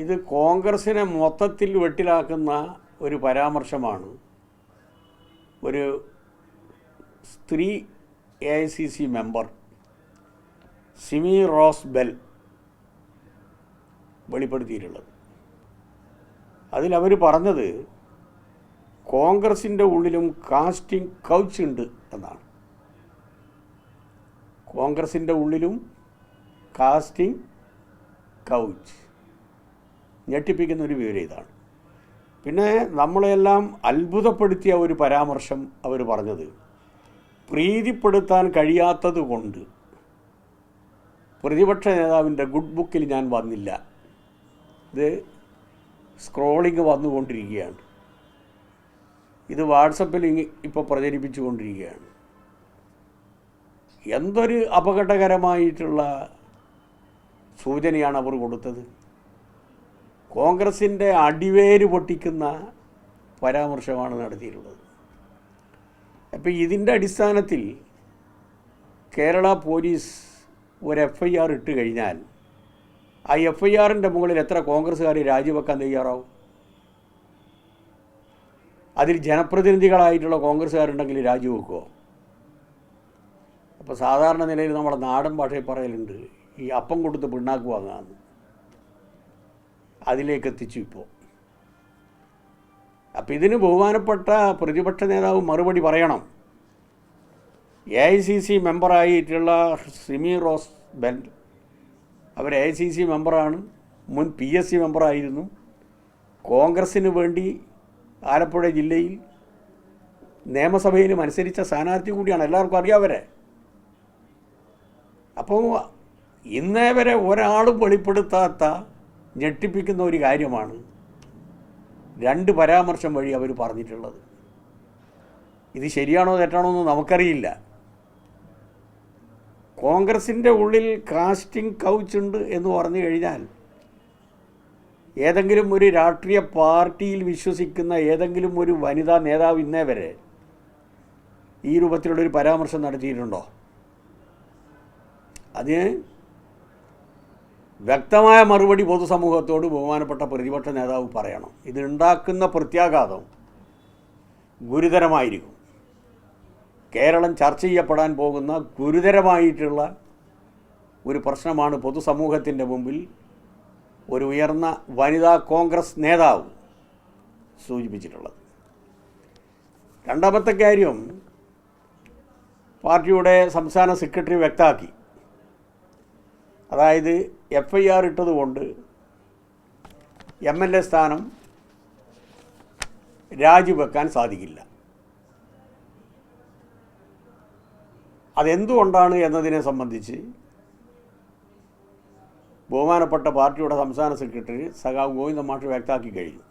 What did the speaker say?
ഇത് കോൺഗ്രസിനെ മൊത്തത്തിൽ വെട്ടിലാക്കുന്ന ഒരു പരാമർശമാണ്. ഒരു സ്ത്രീ A I C C member Simi Rosebell വെളിപ്പെടുത്തിയിട്ടുള്ളത്. അതിലവർ പറഞ്ഞത് കോൺഗ്രസിന്റെ ഉള്ളിലും കാസ്റ്റിംഗ് കൗച്ച് ഉണ്ട് എന്നാണ്. കോൺഗ്രസിന്റെ ഉള്ളിലും കാസ്റ്റിംഗ് കൗച്ച്. ഞെട്ടിപ്പിക്കുന്ന ഒരു വിവരം ഇതാണ്. പിന്നെ നമ്മളെല്ലാം അത്ഭുതപ്പെടുത്തിയ ഒരു പരാമർശം അവർ പറഞ്ഞത്. പ്രീതിപ്പെടുത്താൻ കഴിയാത്തത് കൊണ്ട് പ്രതിപക്ഷ നേതാവിന്റെ ഗുഡ് ബുക്കിൽ ഞാൻ വന്നില്ല. ഇത് സ്ക്രോളിങ് വന്നുകൊണ്ടിരിക്കുകയാണ്. ഇത് വാട്സപ്പിൽ ഇപ്പോൾ പ്രചരിപ്പിച്ചുകൊണ്ടിരിക്കുകയാണ്. എന്തൊരു അപകടകരമായിട്ടുള്ള സൂചനയാണ് അവർ കൊടുത്തത്. കോൺഗ്രസിന്റെ അടിവേര് പൊട്ടിക്കുന്ന പരാമർശമാണ് നടത്തിയിട്ടുള്ളത്. അപ്പോൾ ഇതിന്റെ അടിസ്ഥാനത്തിൽ കേരള പോലീസ് ഒരു എഫ് ഐ ആർ ഇട്ട് കഴിഞ്ഞാൽ ആ എഫ് ഐ ആറിന്റെ മുകളിൽ എത്ര കോൺഗ്രസ്സുകാർ രാജിവെക്കാൻ തയ്യാറാവും? അതിൽ ജനപ്രതിനിധികളായിട്ടുള്ള കോൺഗ്രസ്സുകാരുണ്ടെങ്കിൽ രാജിവെക്കുമോ അപ്പോൾ സാധാരണ നിലയിൽ നമ്മുടെ നാടൻ ഭാഷയിൽ പറയലുണ്ട് ഈ അപ്പം കൊടുത്ത് പിണ്ണാക്ക് വാങ്ങാമെന്ന് അതിലേക്ക് എത്തിച്ചു ഇപ്പോൾ. അപ്പം ഇതിന് ബഹുമാനപ്പെട്ട പ്രതിപക്ഷ നേതാവ് മറുപടി പറയണം. എ ഐ സി സി മെമ്പറായിട്ടുള്ള സിമി റോസ് ബെൽ അവർ എ ഐ സി സി മെമ്പറാണ് മുൻ പി എസ് സി മെമ്പറായിരുന്നു. കോൺഗ്രസ്സിന് വേണ്ടി ആലപ്പുഴ ജില്ലയിൽ നിയമസഭയിൽ മത്സരിച്ച സ്ഥാനാർത്ഥി കൂടിയാണ്. എല്ലാവർക്കും അറിയാവരെ അപ്പോൾ ഇന്നേ വരെ ഒരാളും വെളിപ്പെടുത്താത്ത ഞെട്ടിപ്പിക്കുന്ന ഒരു കാര്യമാണ് രണ്ട് പരാമർശം വഴി അവർ പറഞ്ഞിട്ടുള്ളത്. ഇത് ശരിയാണോ തെറ്റാണോ എന്ന് നമുക്കറിയില്ല. കോൺഗ്രസിന്റെ ഉള്ളിൽ കാസ്റ്റിംഗ് കൗച്ച് ഉണ്ട് എന്ന് പറഞ്ഞു കഴിഞ്ഞാൽ ഏതെങ്കിലും ഒരു രാഷ്ട്രീയ പാർട്ടിയിൽ വിശ്വസിക്കുന്ന ഏതെങ്കിലും ഒരു വനിതാ നേതാവ് ഇന്നേ വരെ ഈ രൂപത്തിലുള്ളൊരു പരാമർശം നടത്തിയിട്ടുണ്ടോ? അതിന് വ്യക്തമായ മറുപടി പൊതുസമൂഹത്തോട് ബഹുമാനപ്പെട്ട പ്രതിപക്ഷ നേതാവ് പറയണം. ഇതുണ്ടാക്കുന്ന പ്രത്യാഘാതം ഗുരുതരമായിരിക്കും. കേരളം ചർച്ച ചെയ്യപ്പെടാൻ പോകുന്ന ഗുരുതരമായിട്ടുള്ള ഒരു പ്രശ്നമാണ് പൊതുസമൂഹത്തിന്റെ മുമ്പിൽ ഒരു ഉയർന്ന വനിതാ കോൺഗ്രസ് നേതാവ് സൂചിപ്പിച്ചിട്ടുള്ളത്. രണ്ടാമത്തെ കാര്യം പാർട്ടിയുടെ സംസ്ഥാന സെക്രട്ടറി വ്യക്തമാക്കി. അതായത് എഫ് ഐ ആർ ഇട്ടതുകൊണ്ട് എം എൽ എ സ്ഥാനം രാജിവെക്കാൻ സാധിക്കില്ല. അതെന്തുകൊണ്ടാണ് എന്നതിനെ സംബന്ധിച്ച് ബഹുമാനപ്പെട്ട പാർട്ടിയുടെ സംസ്ഥാന സെക്രട്ടറി സഖാവ് ഗോവിന്ദ മാഷ് വ്യക്തമാക്കി കഴിഞ്ഞു.